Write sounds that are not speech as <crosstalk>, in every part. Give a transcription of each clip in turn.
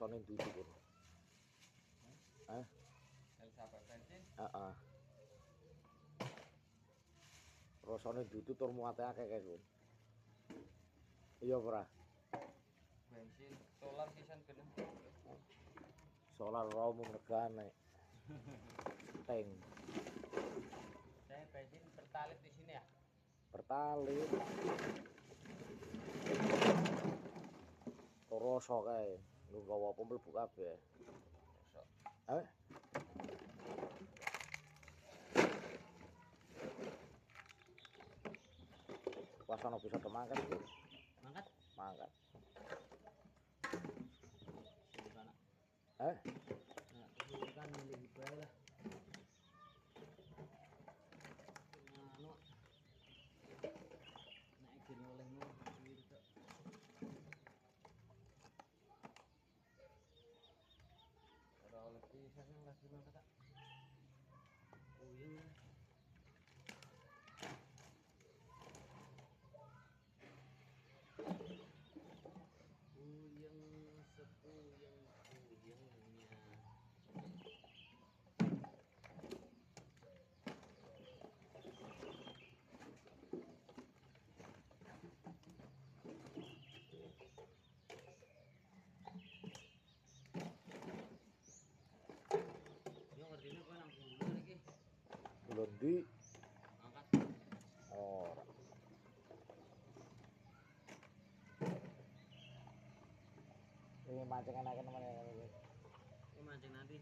rasane dudu. Eh, El sampai bensin. heeh. Rasane dudu tur muate akeh kae. Iya ora? Bensin solar sisan kena. Solar romo regane. Teng Saya bensin pertalit di sini ya. pertalit. Rasa kae. Lu gawa apa mlebu kabeh. Sok. Eh? Pas ana bisa mangkat iki, Mangkat. mangkat. Eh? Nah, dulu kan milih bae lah. Ndi? Angkat. Ora. Ini mancing enak teman ya kalau Iki mancing nanti.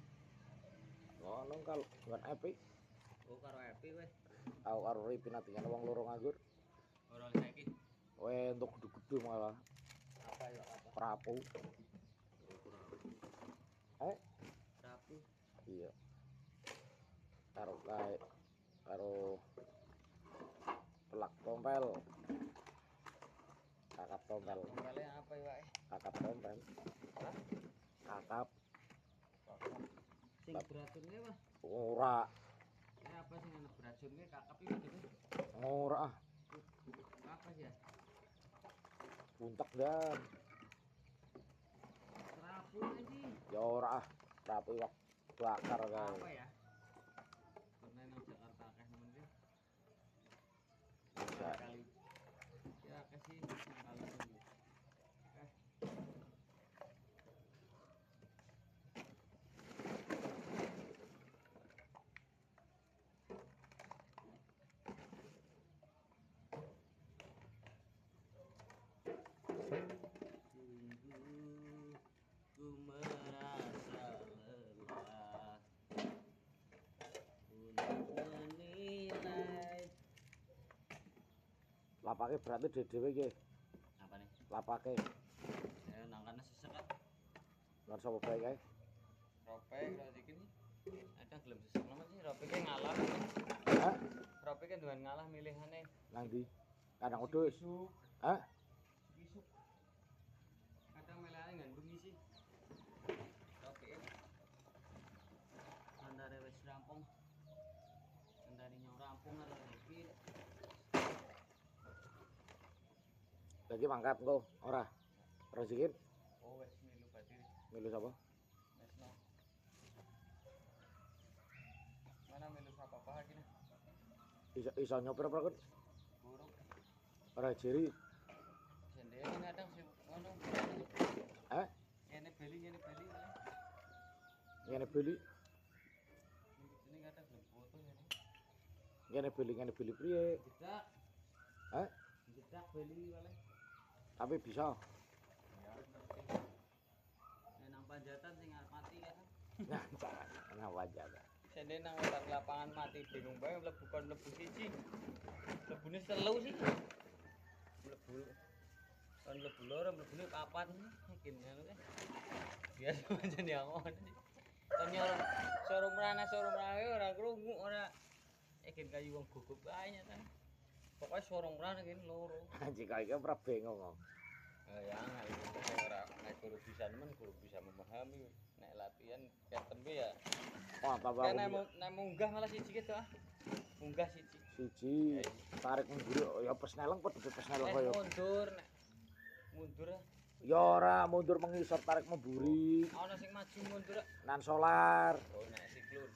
Ngono kal ngan epi. Oh karo Epi kowe. Aku karo Ripi natingan wong loro nganggur. Ora saiki. Kowe untuk gede-gede malah Apa ya apa? prapu. Eh? Rapi. Iya. Karo kae karo pelak tompel. Kakap tompel, apa ya, kakap tompel, kakap Sing beracunnya mah. ora, Eh apa sing ana beracunnya kakap iki gitu. ora, Apa sih ya? buntek dan Serapu sih. ya ora, wak bakar kae. Apa ya? Pernah nang Jakarta akeh nemen sih. Bisa. Kali. lapake berarti dhewe-dhewe iki. Apa ne? Lapake. Eh nang kana sesek. Lah sapa bae kae? Rope iki ada gelem sesek nama sih Rope ngalah. ha ropeke iki duwe ngalah milihane. Nang ndi? Kadang udus. ha Lagi mangkat engko ora. Rezekin Oh wis milu milu sapa? wis no Mana milu siapa apa lagi nih Iso iso nyopir apa kan? Buruk Ora jeri. Ini kadang sih ngono Eh? Ini beli ini beli Ngene beli, ini kadang belum foto ngene beli, ngene beli priye? jedak Eh? jedak beli paling Tapi bisa. ya nang panjatan sing arep mati kan? Nah, nah wajah. sende nang wetan lapangan mati bingung bae mlebu kon mlebu siji. Mlebune telu sih. Mlebu kon mlebu loro mlebune papat. Mungkin ngono kan biasa <laughs> aja nih aku kon nyorong sorong merana sorong merana ora krungu ora. Ikin kayu wong gugup ae kan? Pokoknya sorong merana gini loro. Jika iki ora bingung kok. Eh, ya nggak itu ora nek guru bisa men guru bisa memahami nek latihan kayak tembe ya Oh, tambah kayak nek nek munggah malah siji gitu ah munggah siji siji Eh, tarik mundur ya pesneleng padha pesneleng eh kaya mundur nek mundur ah Ya ora mundur mengisor tarik memburi Ana sing maju mundur. rek. nan solar. Oh, nek siklon.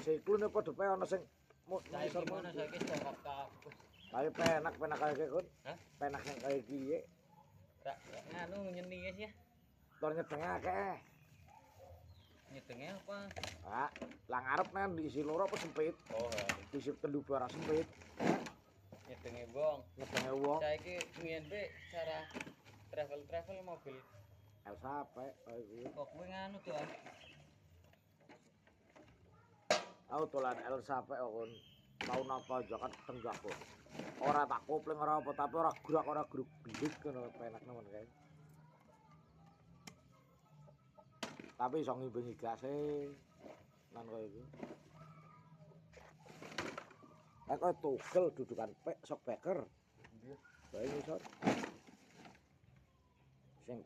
Siklune padha pae ana sing mengisor mundur. saiki jongkok kakus. Tapi penak penak kaya iki kon. Hah? Penak yang kaya ye. Rak nganu nyeni guys ya. Tor nyedenge akeh. Nyedenge apa? Ah, lang arep nen diisi loro apa sempit? Oh, Diisi telu barang sempit. nyedenge bong. Nyedenge wong. Saiki mbiyen be cara travel-travel mobil Elsa apa? Oh iki. kok kuwi nganu tuh. ah. Aku dolan Elsa apa kon. Tau napa aja kan tenggak kok. Ora tak kopling ora apa tapi ora gerak ora geruk gelik ngono penak nemen kae. Tapi iso ngimbengi gase. Nan koyo iku. Eh kok tugel dudukan pek sok beker. Bae ngisor. Sing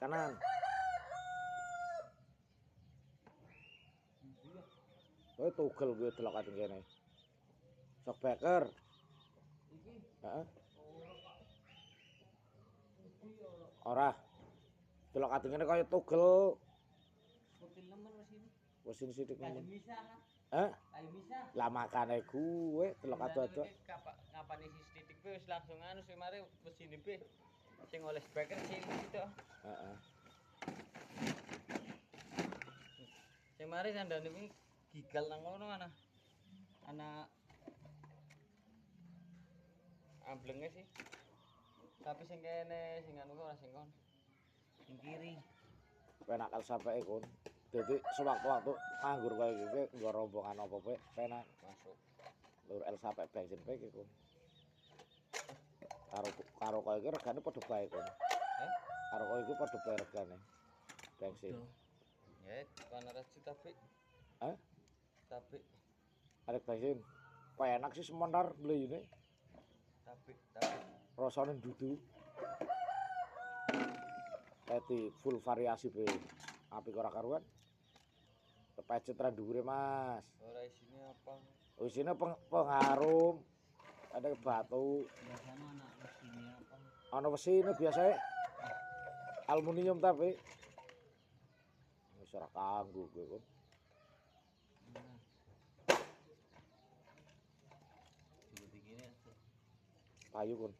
kanan. Kowe tugel kowe delok kadang kene. Sok beker. Heeh. Ora. Delok kene kaya tugel. Sini sithik kan? Heh? Kayu bisa. Lah makane gue delok ado-ado. Kapan isi titik be wis langsung anu sing mari wis ini be. Sing oleh speaker sing gitu. Heeh. Sing mari sandane kuwi gigal nang ngono ana. Ana amblenge sih. Tapi sing kene sing anu ora sing kon. Sing kiri. Penak kal sampe kon. Dadi sewaktu-waktu nganggur kaya iki nggo rombongan apa pe penak Masuk. lur El sampe bensin iki kon. Karo karo kaya iki regane padha bae kon. Eh? Karo kaya iki padha bae regane. Bensin. Ya, kan rasi tapi. Hah? Tapi, Arek bensin. Penak sih mleyune. tapi, tapi. Rasane dudu. Dadi full variasi be. Apik ora karuan. Kepecet ra dhuwure, Mas. Ora isinya apa? Isine peng pengharum. Ada batu, Biasanya anak isinya apa? ana wesine biasane. Aluminium tapi wis ora kanggo kowe kok. Payu kon.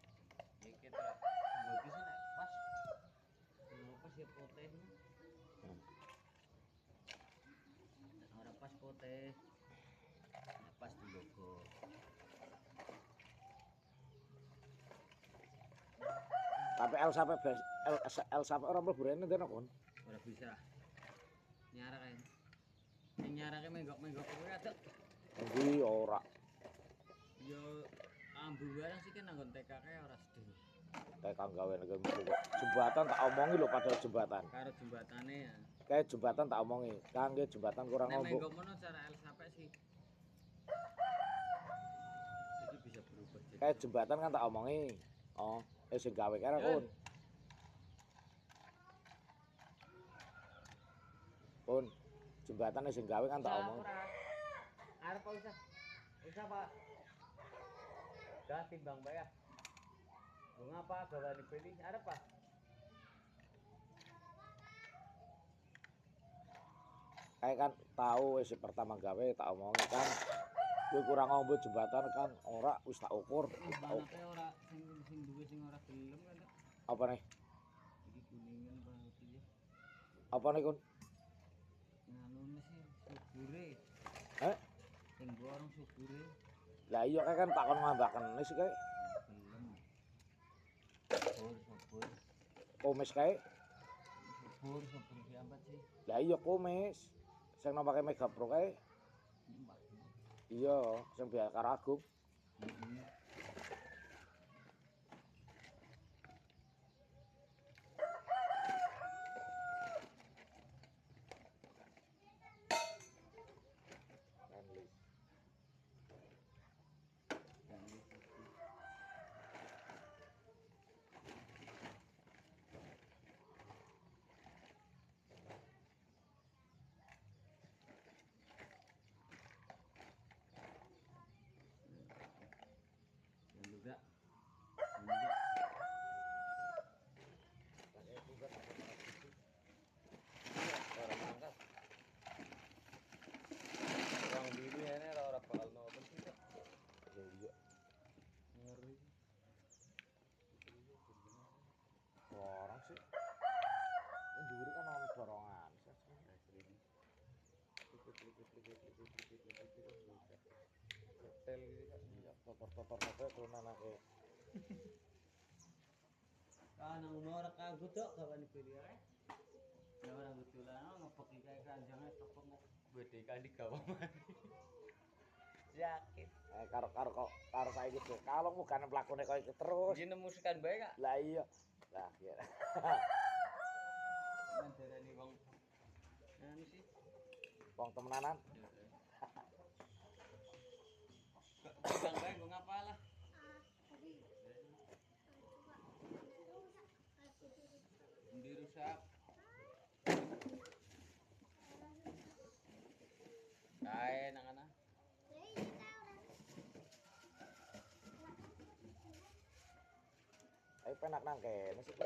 Kita dua bisa nek pas. Dua pas ya poteh. Nek Ora pas poteh. Nek pas di logo. Tapi El sampe bes El, El sampe ora mlebu rene dene kon. Ora bisa. Nyara kan. Nyarake menggok-menggok kuwi adek. Endi ora. Yo ambu barang sih kan nanggon TKK ora sedih. Tekan gawe nek jembatan tak omongi lho padahal jembatan. Karo jembatane ya. Kayak jembatan tak omongi. Kangge jembatan kurang Nek ngombo. menggok mono cara El sampai sih. Jadi bisa berubah jadi. Kayak jembatan kan tak omongi. Oh, eh sing gawe Yun. kon. Kon, jembatan sing gawe kan tak omong. ora. Arep usah? Usah Pak. Dah timbang bae ya. Bunga apa gawane beli arep Pak? Kayak kan tahu wis pertama gawe tak omongi kan. Kowe kurang ngombo jembatan kan ora wis tak ukur. Tak ukur. Banake ora sing sing duwe sing ora gelem kan. Apa nih? Iki kuningan banget ya. Apa nih kon? Nganune sih subure. Eh? Sing borong subure. Lah iya kan tak kon ngambaken wis kae. Komis kae. Subur, subur diambat sih. Lah iya komis. Sing nomake Mega Pro kae. Iya, sing biasa karo Agung. Mhm. turunan ake. Kana umur ka gudok kawan pilih ae. Ya ora betulan ngepek iki kae kanjange tepuk mau gede kali gawa mati. <laughs> Yakin. Eh karo karo kok karo saiki tuh. Kalau bukan koyo iki terus. Sekan bae kak. Lah iya. Lah iya. Mandarani wong. Anu sih. Wong temenanan. Bang bae gua ngapa lah. Di rusak. Kae nang ana. Ayo penak nang kene sih.